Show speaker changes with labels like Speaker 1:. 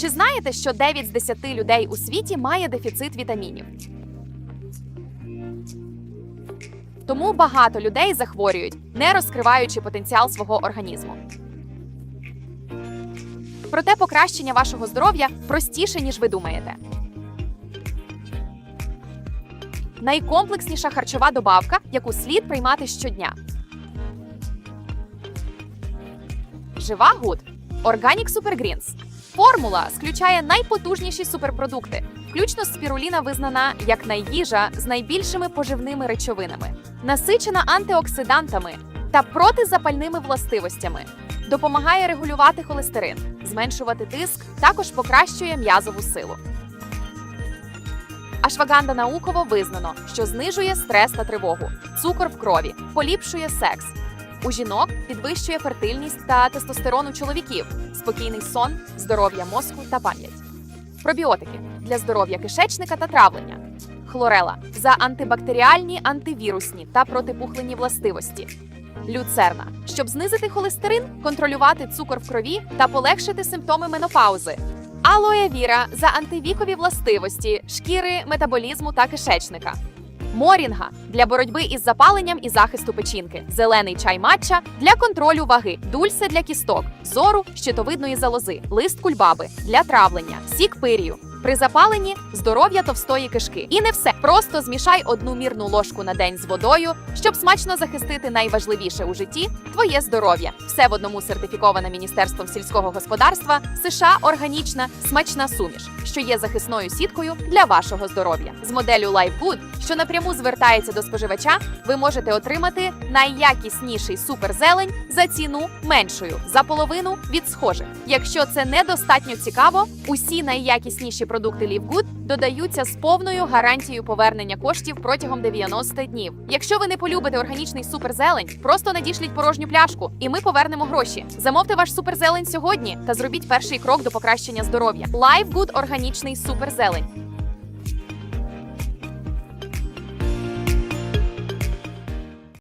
Speaker 1: Чи знаєте, що 9 з 10 людей у світі має дефіцит вітамінів? Тому багато людей захворюють, не розкриваючи потенціал свого організму. Проте покращення вашого здоров'я простіше, ніж ви думаєте. Найкомплексніша харчова добавка, яку слід приймати щодня. Жива Гуд Organic Super Greens. Формула включає найпотужніші суперпродукти, включно спіруліна визнана як найїжа з найбільшими поживними речовинами, насичена антиоксидантами та протизапальними властивостями. Допомагає регулювати холестерин, зменшувати тиск, також покращує м'язову силу. Ашваганда науково визнано, що знижує стрес та тривогу, цукор в крові, поліпшує секс. У жінок підвищує фертильність та тестостерон у чоловіків, спокійний сон, здоров'я мозку та пам'ять. Пробіотики для здоров'я кишечника та травлення. Хлорела за антибактеріальні, антивірусні та протипухлинні властивості. Люцерна, щоб знизити холестерин, контролювати цукор в крові та полегшити симптоми менопаузи. Алоє віра за антивікові властивості, шкіри, метаболізму та кишечника. Морінга для боротьби із запаленням і захисту печінки, зелений чай матча для контролю ваги, дульсе для кісток, зору, щитовидної залози, лист кульбаби для травлення, сік пирію. При запаленні здоров'я товстої кишки. І не все. Просто змішай одну мірну ложку на день з водою, щоб смачно захистити найважливіше у житті твоє здоров'я. Все в одному сертифікована Міністерством сільського господарства США органічна смачна суміш, що є захисною сіткою для вашого здоров'я. З моделлю Life Good, що напряму звертається до споживача, ви можете отримати найякісніший суперзелень за ціну меншою за половину від схожих. Якщо це недостатньо цікаво, усі найякісніші продукти LiveGood додаються з повною гарантією повернення коштів протягом 90 днів. Якщо ви не полюбите органічний суперзелень, просто надішліть порожню пляшку, і ми повернемо гроші. Замовте ваш суперзелень сьогодні та зробіть перший крок до покращення здоров'я. Live органічний суперзелень.